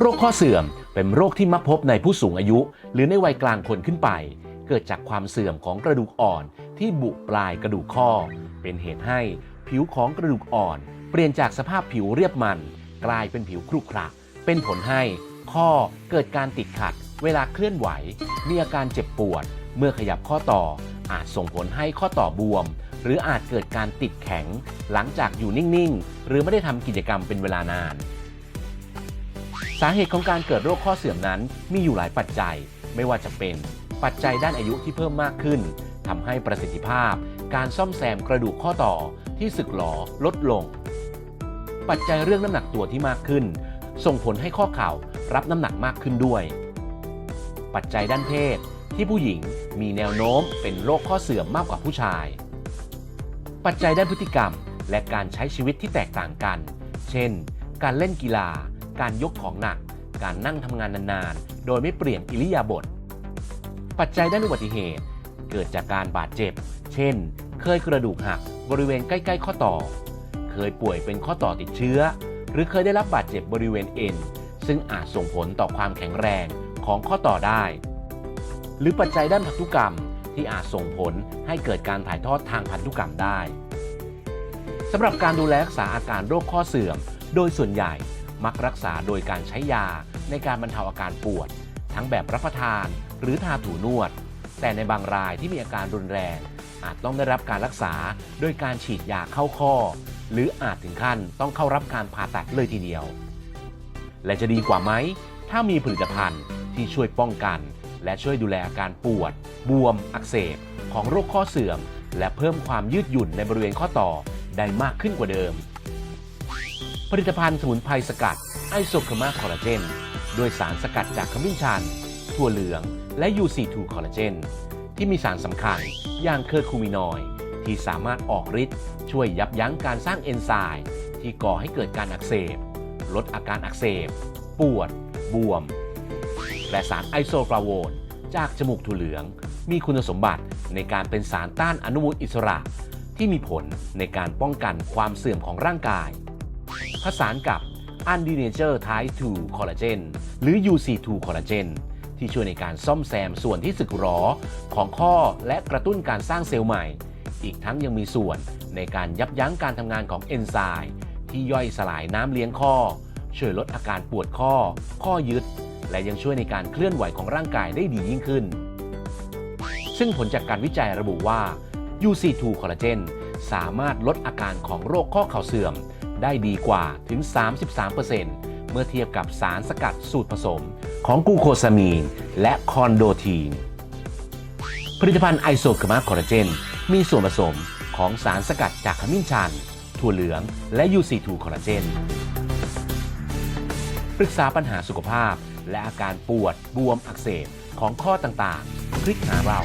โรคข้อเสื่อมเป็นโรคที่มักพบในผู้สูงอายุ หรือในวัยกลางคนขึ้นไป เกิดจากความเสื่อมของกระดูกอ่อนที่บุปลายกระดูกข้อ เป็นเหตุให้ผิวของกระดูกอ่อน เปลี่ยนจากสภาพผิวเรียบมัน กลายเป็นผิวครุขระเป็นผลให้ข้อเกิดการติดขัด เวลาเคลื่อนไหว มีอาการเจ็บปวด เมื่อขยับข้อต่อ อาจส่งผลให้ข้อต่อบวม หรืออาจเกิดการติดแข็ง หลังจากอยู่นิ่ง ๆ หรือไม่ได้ทำกิจกรรมเป็นเวลานาน สาเหตุของการเกิดโรคข้อเสื่อมนั้นมีอยู่หลายปัจจัย ไม่ว่าจะเป็นปัจจัยด้านอายุที่เพิ่มมากขึ้นทำให้ประสิทธิภาพ การซ่อมแซมกระดูกข้อต่อที่สึกหรอลดลง ปัจจัยเรื่องน้ำหนักตัวที่มากขึ้น ส่งผลให้ข้อเข่ารับน้ำหนักมากขึ้นด้วย ปัจจัยด้านเพศ ที่ผู้หญิงมีแนวโน้มเป็นโรคข้อเสื่อมมากกว่าผู้ชาย ปัจจัยด้านพฤติกรรมและการใช้ชีวิตที่แตกต่างกัน เช่น การเล่นกีฬา การยกของหนัก การนั่งทำงานนานๆ โดยไม่เปลี่ยนอิริยาบถ ปัจจัยด้านอุบัติเหตุ เกิดจากการบาดเจ็บ เช่น เคยกระดูกหักบริเวณใกล้ๆ ข้อต่อ เคยป่วยเป็นข้อต่อติดเชื้อ หรือเคยได้รับบาดเจ็บบริเวณเอ็น ซึ่งอาจส่งผลต่อความแข็งแรงของข้อต่อได้ หรือปัจจัยด้านพันธุกรรมที่อาจส่งผลให้เกิดการถ่ายทอดทางพันธุกรรมได้สำหรับการดูแลรักษาอาการโรคข้อเสื่อม โดยส่วนใหญ่ มักรักษาโดยการใช้ยาในการบรรเทาอาการปวด ทั้งแบบรับประทานหรือทาถูนวด แต่ในบางรายที่มีอาการรุนแรง อาจต้องได้รับการรักษาโดยการฉีดยาเข้าข้อ หรืออาจถึงขั้นต้องเข้ารับการผ่าตัดเลยทีเดียว และจะดีกว่าไหม ถ้ามีผลิตภัณฑ์ที่ช่วยป้องกัน และช่วยดูแลอาการปวด บวม อักเสบ ของโรคข้อเสื่อม และเพิ่มความยืดหยุ่นในบริเวณข้อต่อได้มากขึ้นกว่าเดิม ผลิตภัณฑ์สมุนไพรสกัดไอโซคมาคอลลาเจนด้วยสารสกัดจากขมิ้นชันถั่วเหลือง และ UC2 คอลลาเจนที่มีสารสำคัญอย่างเคอร์คูมินอยที่สามารถออกฤทธิ์ช่วยยับยั้งการสร้างเอนไซม์ที่ก่อให้เกิดการอักเสบ ลดอาการอักเสบ ปวด บวม และสารไอโซฟลาโวนจากจมูกถั่วเหลือง มีคุณสมบัติในการเป็นสารต้านอนุมูลอิสระ ที่มีผลในการป้องกันความเสื่อมของร่างกาย ผสานกับ u n d e n a t u r e Type 2 Collagen หรือ UC2 Collagen ที่ช่วยในการซ่อมแซมส่วนที่สึกหรอของข้อและกระตุ้นการสร้างเซลล์ใหม่ อีกทั้งยังมีส่วนในการยับยั้งการทำงานของเอนไซม์ที่ย่อยสลายน้ำเลี้ยงข้อ ช่วยลดอาการปวดข้อ ข้อยึด และยังช่วยในการเคลื่อนไหวของร่างกายได้ดียิ่งขึ้น ซึ่งผลจากการวิจัยระบุว่า UC2 Collagen สามารถลดอาการของโรคข้อเข่าเสื่อม ได้ดีกว่าถึง 33%เมื่อเทียบกับสารสกัดสูตรผสม ของกูโคซามีน และคอนโดทีน ผลิตภัณฑ์ไอโซเคมาคอลลาเจน มีส่วนผสมของสารสกัดจากขมิ้นชัน ถั่วเหลือง และ UC2 คอลลาเจน ปรึกษาปัญหาสุขภาพ และอาการปวด บวมอักเสบของข้อต่างๆ คลิกหาเรา